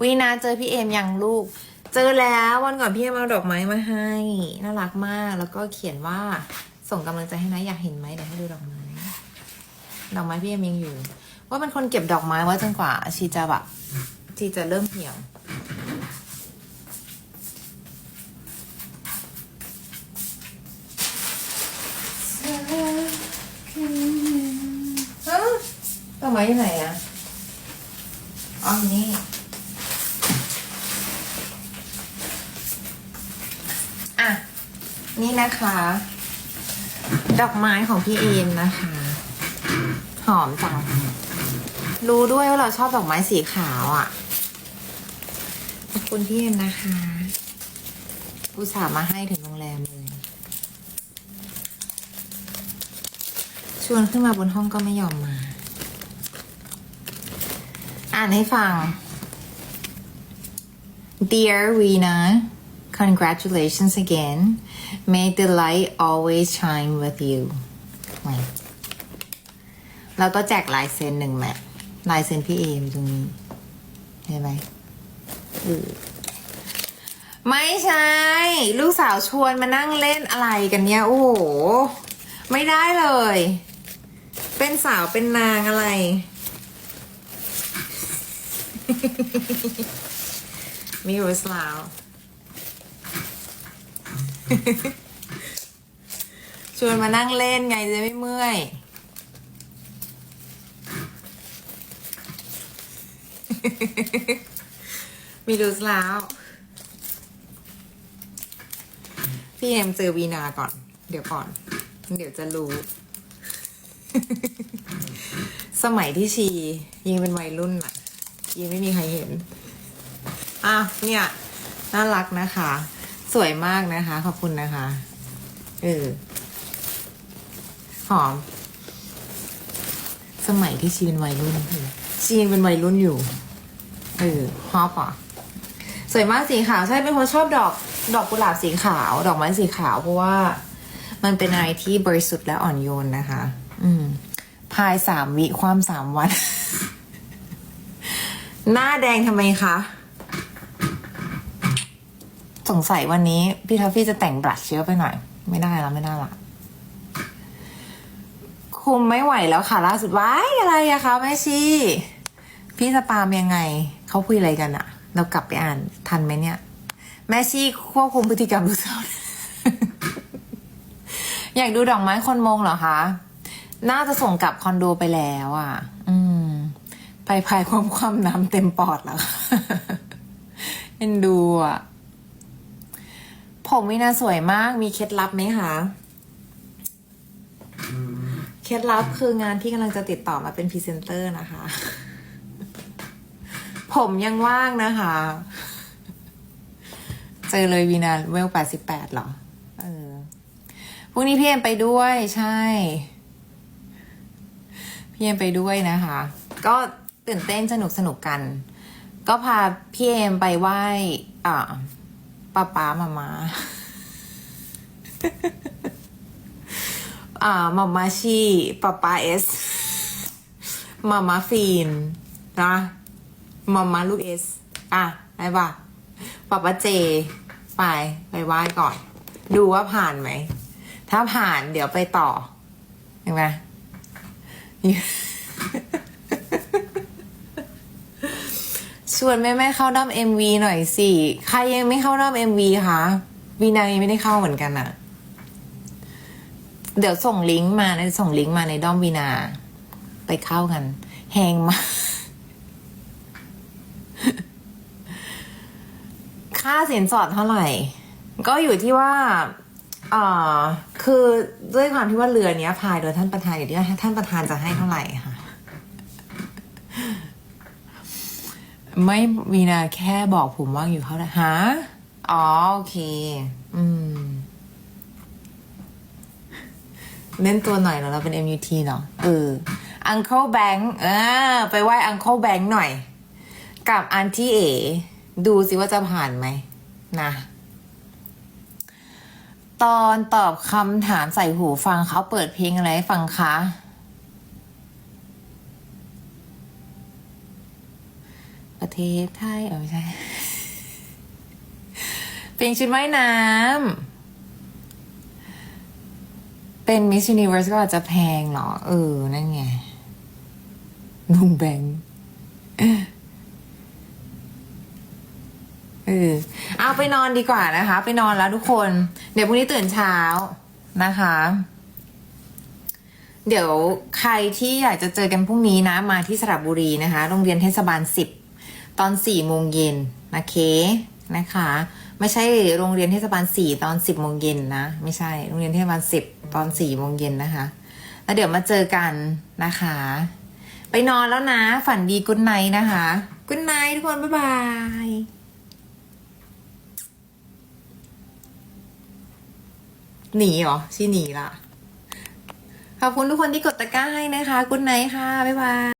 วีนาเจอพี่เอมยังลูก เจอแล้ววันก่อนพี่เอมเอาดอกไม้มาให้ น่ารักมาก แล้วก็เขียนว่าส่งกำลังใจให้นะอยากเห็นไหมเดี๋ยวให้ดูดอกไม้ ดอกไม้พี่เอมยังอยู่ ว่าเป็นคนเก็บดอกไม้ไว้จนกว่าชีจะแบบชีจะเริ่มเหี่ยวฮะดอกไม้อยู่ไหนอะ อ๋ออยู่นี่อะ นี่นะคะ ดอกไม้ของพี่เอมนะคะ หอมจัง รู้ด้วยว่าเราชอบดอกไม้สีขาวอะ่ะ ขอบคุณพี่เอมนะคะ อุตส่าห์มาให้ถึงโรงแรมเลย ชวนขึ้นมาบนห้องก็ไม่ยอมมา อ่านให้ฟัง Dear Rena congratulations again may the light always shine with you ไว้แล้วก็แจกลายเซ็นหนึ่งแมทลายเซ็นพี่เอมตรงนี้เห็นไหมไม่ใช่ ลูกสาวชวนมานั่งเล่นอะไรกันเนี่ย โอ้โห ไม่ได้เลย เป็นสาวเป็นนางอะไร มีรู้สลาว ชวนมานั่งเล่นไงจะไม่เมื่อย มีรู้สลาว พี่เอ็มเจอวีนาก่อน เดี๋ยวก่อน เดี๋ยวจะรู้สมัยที่ชียังเป็นวัยรุ่นอะ ยังไม่มีใครเห็น อะเนี่ย น่ารักนะคะ สวยมากนะคะ ขอบคุณนะคะเออหอม สมัยที่ชีเป็นวัยรุ่นชียังเป็นวัยรุ่นอยู่เออฮอปอะสวยมากสีขาวใช่เป็นคนชอบดอก ดอกกุหลาบสีขาว ดอกไม้สีขาวเพราะว่า มันเป็นอะไรที่บริสุทธิ์และอ่อนโยนนะคะ อืมพายสามวิความสามวัน หน้าแดงทำไมคะ สงสัยวันนี้พี่ทัฟฟี่จะแต่งบลัชเยอะไปหน่อย ไม่ได้แล้วไม่ได้ละคุมไม่ไหวแล้วค่ะล่าสุดว้ายอะไรอะคะแม่ชีพี่สปามยังไง เขาคุยอะไรกันอะเรากลับไปอ่านทันไหมเนี่ย แม่ชีควบคุมพฤติกรรมลูกสาวอยากดูดอกไม้คนมงเหรอคะ น่าจะส่งกลับคอนโดไปแล้วอะ ไปพายความความน้ำเต็มปอดแล้วค่ะเอ็นดูอะ ผมวินาสวยมาก มีเคล็ดลับไหมคะเคล็ดลับคืองานที่กำลังจะติดต่อมาเป็นพรีเซนเตอร์นะคะ ผมยังว่างนะคะ เจอเลยวีนาเวลแปดสิบแปดหรอ เออพรุ่งนี้พี่เอ็มไปด้วยใช่ พี่เอ็มไปด้วยนะคะ ก็ ตื่นเต้นสนุกสนุกกัน ก็พาพี่เอมไปไหว้อ่าป้าป้ามามาอ่ามามาชีป้าป้าเอสมามาฟีนนะมามาลูกเอสอะไปป่ะป้าป้าเจ ไปไปไหว้ก่อน ดูว่าผ่านไหม ถ้าผ่านเดี๋ยวไปต่อเห็นไหม ชวนแม่แม่เข้าด้อมเอ็มวีหน่อยสิ ใครยังไม่เข้าด้อมเอ็มวีคะวีนายังไม่ได้เข้าเหมือนกันอะเดี๋ยวส่งลิงก์มาในส่งลิงก์มาในด้อมวีนา ไปเข้ากัน แหงมาค่าสินสอดเท่าไหร่ ก็อยู่ที่ว่าเอ่อคือด้วยความที่ว่าเรือเนี้ยพายโดยท่านประธานอยู่ที่ว่าท่านประธานจะให้เท่าไหร่ค่ะ ไม่วีนาแค่บอกผมว่างอยู่เท่าไหร่ฮะอ๋อโอเค อืม เล่นตัวหน่อยเนาะเราเป็น MUT เนาะเออ Uncle Bank เออไปไหว้ Uncle Bank หน่อย กับอันที่เอ ดูสิว่าจะผ่านไหมนะตอนตอบคำถามใส่หูฟังเขาเปิดเพลงอะไรให้ฟังคะ ประเทเทศไทยเออไม่ใช่เป็นชุดว่ายน้ำเป็นมิส s u นิเว r ร์สก็อาจจะแพงเหรอ เออ นั่นไงลุงแบงเออเอาไปนอนดีกว่านะคะ ไปนอนแล้วทุกคน เดี๋ยวพรุ่งนี้ตื่นเช้านะคะ เดี๋ยวใครที่อยากจะเจอกันพรุ่งนี้นะ มาที่สระบุรีนะคะ โรงเรียนเทศบาลสิบ ตอนสี่โมงเย็นนะเคนะคะ ไม่ใช่โรงเรียนเทศบาลสี่ตอนสิบโมงเย็นนะ ไม่ใช่โรงเรียนเทศบาลสิบตอนสี่โมงเย็นนะคะ แล้วเดี๋ยวมาเจอกันนะคะ ไปนอนแล้วนะ ฝันดีกุ๊ดไนนะคะกุ๊ดไนทุกคน บ๊ายบายหนีเหรอชี่หนีละขอบคุณทุกคนที่กดตะกร้าให้นะคะกุ๊ดไนค่ะ บ๊ายบาย